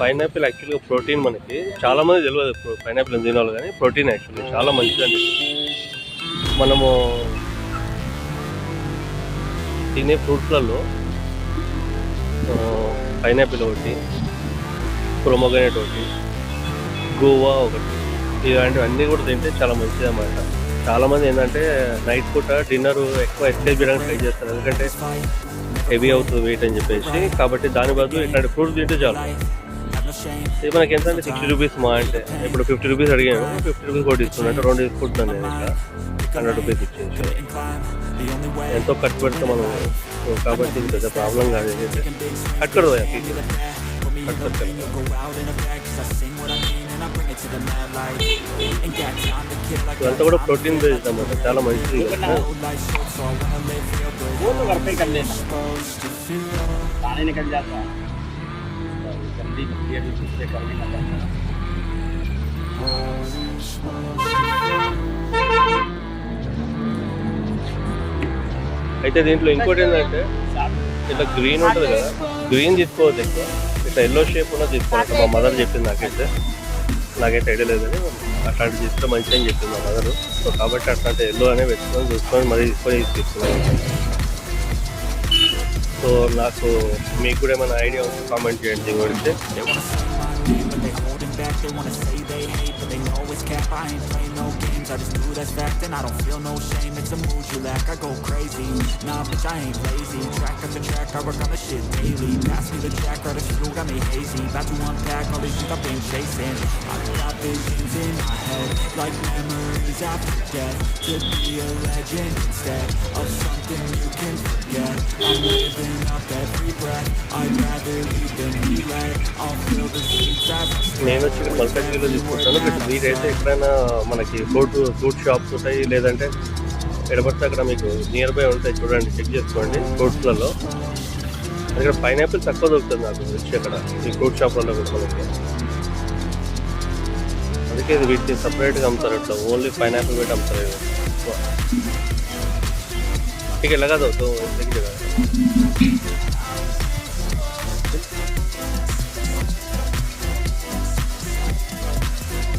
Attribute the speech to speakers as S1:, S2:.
S1: Pineapple యాక్చువల్గా protein మనకి. చాలామంది తెలియదు పైనాపిల్ తినాలి కానీ ప్రోటీన్ యాక్చువల్లీ చాలా మంచిదండి మనము తినే ఫ్రూట్స్లలో పైనాపిల్ ఒకటి ప్రొమోగనేట్ ఒకటి గోవా ఒకటి ఇలాంటివన్నీ కూడా తింటే చాలా మంచిది అన్నమాట. చాలామంది ఏంటంటే నైట్ పూట డిన్నర్ ఎక్కువ ఎక్సైజ్ చేయడానికి ట్రై చేస్తారు. ఎందుకంటే హెవీ అవుతుంది వెయిట్ అని చెప్పేసి. కాబట్టి దాని బదులు ఇట్లాంటి ఫ్రూట్స్ తింటే చాలు. ఇది మనకి ఎంత అంటే సిక్స్టీ రూపీస్ మా అంటే. ఇప్పుడు ఫిఫ్టీ రూపీస్ అడిగాను. ఫిఫ్టీ రూపీస్ కూడా అంటే రెండు తీసుకుంటున్నాను నేను ఇట్లా హండ్రెడ్ రూపీస్ ఇచ్చేసి. ఎంతో ఖర్చు పెడితే మనం కాబట్టి పెద్ద ప్రాబ్లం కాదు. ఏదైతే కట్టుకోడు ఇదంతా కూడా ప్రోటీన్ బేస్డ్ అన్నమాట. చాలా మంచిది
S2: वो ఉంది చూస్తే కలిగిన
S1: అయితే దీంట్లో ఇంకోటి ఏంటంటే ఇట్లా గ్రీన్ ఉంటుంది కదా గ్రీన్ తీసుకోవద్దు ఎక్కువ. ఇట్లా ఎల్లో షేప్ ఉన్నది తీసుకోవచ్చు మా మదర్ చెప్పింది నాకైతే. నాకైతే ఐడియా లేదని అట్లాంటి తీసుకో మంచిగా చెప్పింది మా మదర్ సో కాబట్టి అట్లాంటి ఎల్లో అనేది పెట్టుకొని చూసుకొని మరీ తీసుకొని తీసుకున్నాను. సో నాకు మీకు కూడా ఏమైనా ఐడియా ఉంటే కామెంట్ చేయండి కొడితే
S3: They wanna say my name, but they holding back. They wanna say they hate, but they know it's cap. I ain't playing no games. I just do that's fact, and I don't feel no shame. It's a mood you lack. I go crazy. Nah, bitch, I ain't lazy. Track after track, I work on the shit daily. Pass me the jack, right a few got me hazy. About to unpack all these things I've been chasing. I've got visions in my head, like memories after death. To be a legend instead of something you can forget. I'm living up every breath. I'd rather leave than be led. I'll fill the seats as
S1: నేను వచ్చి ఇక్కడ మల్కాజ్గిరిలో తీసుకుంటాను but మీరైతే ఎక్కడైనా మనకి fruit fruit shops ఉంటాయి లేదంటే ఎడబడితే అక్కడ మీకు నియర్ బై ఉంటాయి. చూడండి చెక్ చేసుకోండి ఫ్రూట్స్లలో. ఇక్కడ పైనాపిల్ తక్కువ దొరుకుతుంది నాకు వచ్చి అక్కడ. ఈ ఫ్రూట్ షాప్లలో కూడా మనకి. అందుకే ఇది వీటిని సపరేట్గా అమ్ముతారు. ఇట్లా ఓన్లీ పైనాపిల్ పెట్టి అమ్ముతారు. ठीक है लगा दो तो देखिएगा